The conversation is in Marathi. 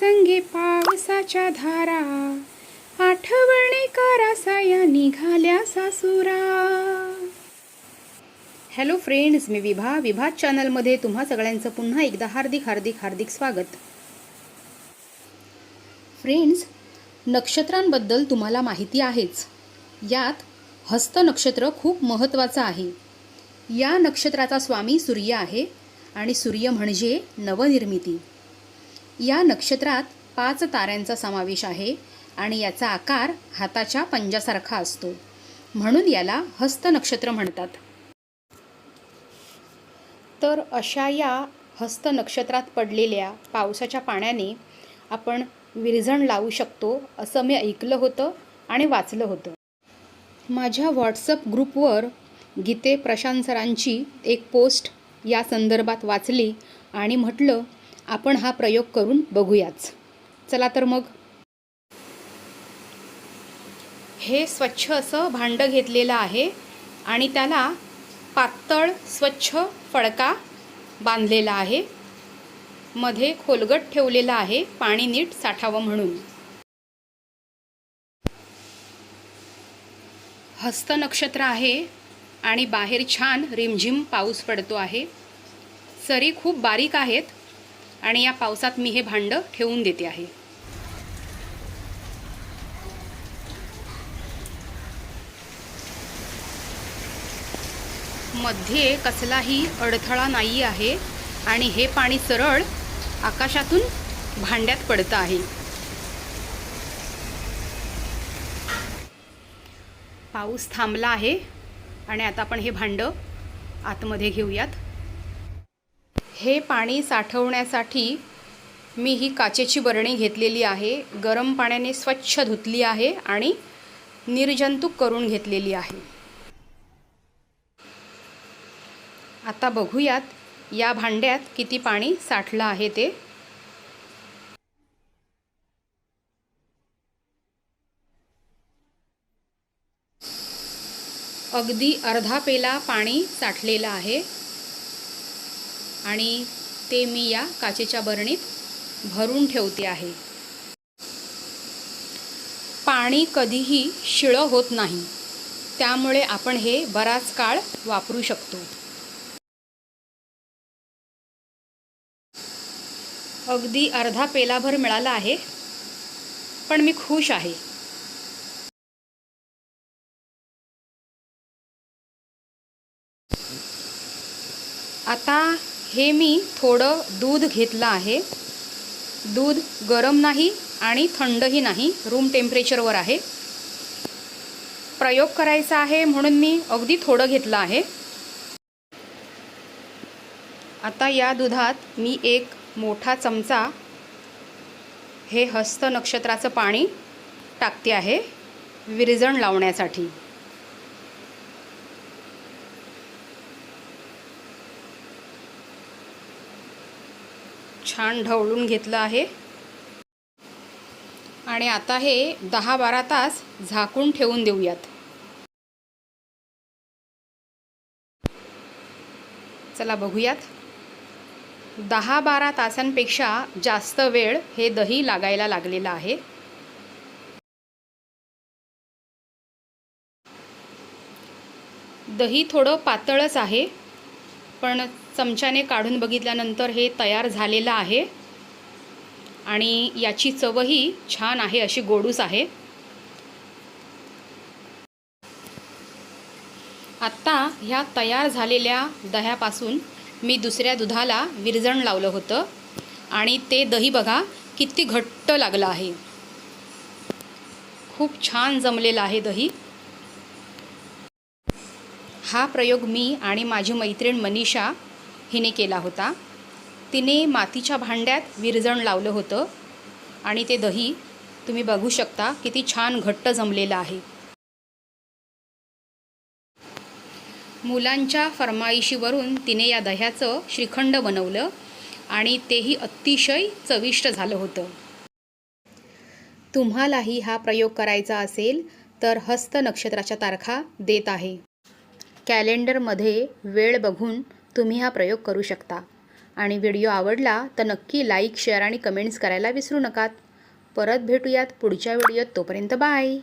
प्रसंगी पावसाच्या धारा आठवणी करासाया निघाल्या सासुरा. हॅलो फ्रेंड्स मी विभा. विभा चॅनलमध्ये तुम्हा सगळ्यांचं पुन्हा एकदा हार्दिक हार्दिक हार्दिक स्वागत. फ्रेंड्स नक्षत्रांबद्दल तुम्हाला माहिती आहेच. यात हस्त नक्षत्र खूप महत्त्वाचं आहे. या नक्षत्राचा स्वामी सूर्य आहे आणि सूर्य म्हणजे नवनिर्मिती. या नक्षत्रात पाच ताऱ्यांचा समावेश आहे आणि याचा आकार हाताच्या पंजासारखा असतो. म्हणून याला हस्त नक्षत्र म्हणतात. तर अशा या हस्त नक्षत्रात पडलेल्या पावसाच्या पाण्याने आपण विरजण लावू शकतो असं मी ऐकलं होतं आणि वाचलं होतं. माझ्या व्हॉट्सअप ग्रुपवर गीते प्रशांत सरांची एक पोस्ट या संदर्भात वाचली आणि म्हटलं आपण हा प्रयोग करून बघूयाच. चला तर मग. हे स्वच्छ असं भांडं घेतलेलं आहे आणि त्याला पातळ स्वच्छ फडका बांधलेला आहे. मध्ये खोलगट ठेवलेला आहे पाणी नीट साठावं म्हणून. हस्त नक्षत्र आहे आणि बाहेर छान रिमझिम पाऊस पडतो आहे. सरी खूप बारीक आहेत आणि या पावसात मी हे भांडं ठेवून देते आहे. मध्ये कसलाही अडथळा नाही आहे आणि हे पाणी सरळ आकाशातून भांड्यात पडतं आहे. पाऊस थांबला आहे आणि आता आपण हे भांडं आतमध्ये घेऊयात. हे पाणी साठवण्यासाठी मी ही काचेची बरणी घेतलेली आहे गरम पाण्याने स्वच्छ धुतली आहे आणि निर्जंतुक करून घेतलेली आहे. आता बघूयात या भांड्यात किती पाणी साठलं आहे ते. अगदी अर्धा पेला पाणी साठलेलं आहे. आणि ते मी या काचेच्या बरणीत भरून ठेवते आहे. पाणी कधीही शिळं होत नाही. त्यामुळे आपण हे बराच काळ वापरू शकतो. अगदी अर्धा पेलाभर मिळाला आहे पण मी खुश आहे. आता हे मी थोडं दूध घेतलं आहे. दूध गरम नाही आणि थंडही नाही रूम टेम्परेचरवर आहे. प्रयोग करायचा आहे म्हणून मी अगदी थोडं घेतलं आहे. आता या दुधात मी एक मोठा चमचा हे हस्त नक्षत्राचं पाणी टाकते आहे विरजण लावण्यासाठी. छान ढवळून घेतलं आहे. आणि आता हे दहा बारा तास झाकून ठेवून देऊयात. चला बघूयात. दहा बारा तासांपेक्षा जास्त वेळ हे दही लागायला लागलेलं आहे. दही थोडं पातळच आहे. पण चमच्याने काढून बघितल्यानंतर हे तयार झालेलं आहे. आणि याची चवही छान आहे अशी गोडूस आहे. आत्ता ह्या तयार झालेल्या दह्यापासून मी दुसऱ्या दुधाला विरजण लावलं होतं. आणि ते दही बघा किती घट्ट लागलं आहे. खूप छान जमलेलं आहे दही. हा प्रयोग मी आणि माझी मैत्रीण मनीषा हिने केला होता. तिने मातीच्या भांड्यात विरजण लावलं होतं आणि ते दही तुम्ही बघू शकता किती छान घट्ट जमलेलं आहे. मुलांच्या फरमाईशीवरून तिने या दह्याचं श्रीखंड बनवलं आणि तेही अतिशय चविष्ट झालं होतं. तुम्हालाही हा प्रयोग करायचा असेल तर हस्त नक्षत्राच्या तारखा देत आहे. कॅलेंडरमध्ये वेळ बघून तुम्ही हा प्रयोग करू शकता. आणि व्हिडिओ आवडला तर नक्की लाईक शेअर आणि कमेंट्स करायला विसरू नकात. परत भेटूयात पुढच्या व्हिडिओत. तोपर्यंत बाय!